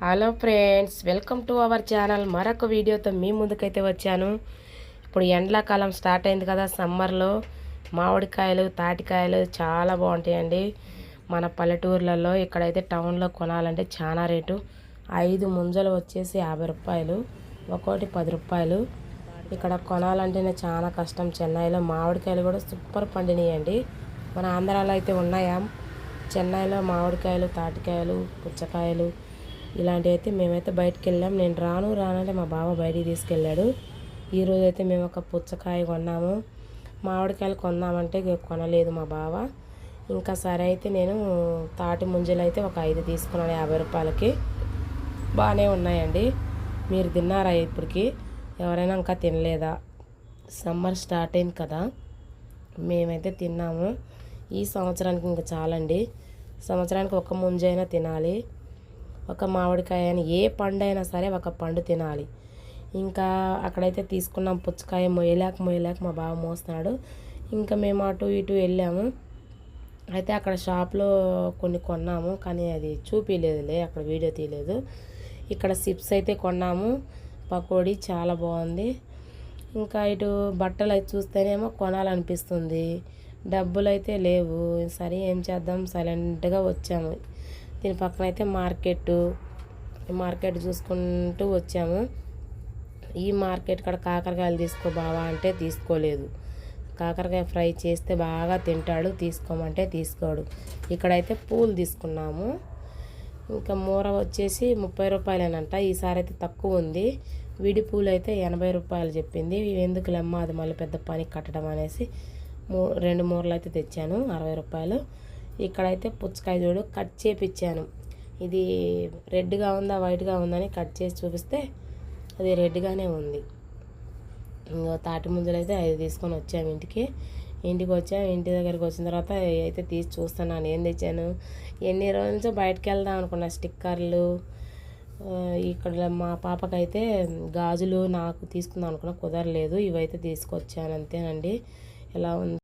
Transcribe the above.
Hello friends welcome to our channel. మరొక వీడియోతో మీ ముందుకైతే వచ్చాను. ఇప్పుడు ఎండాకాలం స్టార్ట్ అయింది కదా సమ్మర్లో మామిడికాయలు తాటికాయలు చాలా బాగుంటాయండి. మన పల్లెటూర్లలో ఇక్కడైతే టౌన్లో కొనాలంటే చాలా రేటు. ఐదు ముంజలు వచ్చేసి యాభై రూపాయలు ఒక్కోటి పది రూపాయలు. ఇక్కడ కొనాలంటేనే చాలా కష్టం. చెన్నైలో మామిడికాయలు కూడా సూపర్ పండినాయండి. మన ఆంధ్రాలో అయితే ఉన్నాయా? చెన్నైలో మామిడికాయలు తాటికాయలు పుచ్చకాయలు ఇలాంటివి అయితే మేమైతే బయటకు వెళ్ళాం నేను రాను రానంటే మా బావ బయటికి తీసుకెళ్ళాడు. ఈరోజు అయితే మేము ఒక పుచ్చకాయ కొన్నాము. మామిడికాయలు కొందామంటే కొనలేదు మా బావ. ఇంకా సరే అయితే నేను తాటి ముంజలు అయితే ఒక ఐదు తీసుకున్నాను యాభై రూపాయలకి. బాగానే ఉన్నాయండి. మీరు తిన్నారా ఇప్పటికి? ఎవరైనా ఇంకా తినలేదా? సమ్మర్ స్టార్ట్ అయింది కదా. మేమైతే తిన్నాము. ఈ సంవత్సరానికి ఇంకా చాలండి. సంవత్సరానికి ఒక ముంజైనా తినాలి. ఒక మామిడికాయ అని ఏ పండు అయినా సరే ఒక పండు తినాలి. ఇంకా అక్కడైతే తీసుకున్నాం పుచ్చకాయ మొయ్యలేక మొయ్యలేక మా బావ మోస్తున్నాడు. ఇంకా మేము అటు ఇటు వెళ్ళాము. అయితే అక్కడ షాప్లో కొన్ని కొన్నాము కానీ అది చూపించలేదులే అక్కడ వీడియో తీయలేదు. ఇక్కడ సిప్స్ అయితే కొన్నాము. పకోడీ చాలా బాగుంది. ఇంకా ఇటు బట్టలు అయితే చూస్తేనేమో కొనాలనిపిస్తుంది. డబ్బులు అయితే లేవు. సరే ఏం చేద్దాం? సైలెంట్గా వచ్చాము. దీని పక్కన అయితే మార్కెట్ మార్కెట్ చూసుకుంటూ వచ్చాము. ఈ మార్కెట్ కాడ కాకరకాయలు తీసుకో బావా అంటే తీసుకోలేదు. కాకరకాయ ఫ్రై చేస్తే బాగా తింటాడు తీసుకోమంటే తీసుకోడు. ఇక్కడైతే పూలు తీసుకున్నాము. ఇంకా మూర వచ్చేసి ముప్పై రూపాయలేనంట ఈసారి అయితే తక్కువ ఉంది. విడి పూలు అయితే ఎనభై రూపాయలు చెప్పింది. ఎందుకు లెమ్మ అది మళ్ళీ పెద్ద పని కట్టడం అనేసి మూ రెండు మూరలు అయితే తెచ్చాను అరవై రూపాయలు. ఇక్కడైతే పుచ్చకాయ చూడు కట్ చేపిచ్చాను. ఇది రెడ్గా ఉందా వైట్గా ఉందని కట్ చేసి చూపిస్తే అది రెడ్గానే ఉంది. ఇంకో తాటి ముంజలు అయితే ఐదు తీసుకొని వచ్చాము ఇంటికి. ఇంటికి వచ్చాము ఇంటి దగ్గరికి వచ్చిన తర్వాత అయితే తీసి చూస్తున్నాను. ఏం తెచ్చాను? ఎన్ని రోజుల నుంచో బయటకు వెళ్దాం అనుకున్నా స్టిక్కర్లు. ఇక్కడ మా పాపకైతే గాజులు నాకు తీసుకుందాం అనుకున్నా కుదరలేదు. ఇవైతే తీసుకొచ్చాను అంతేనండి. ఎలా ఉంది?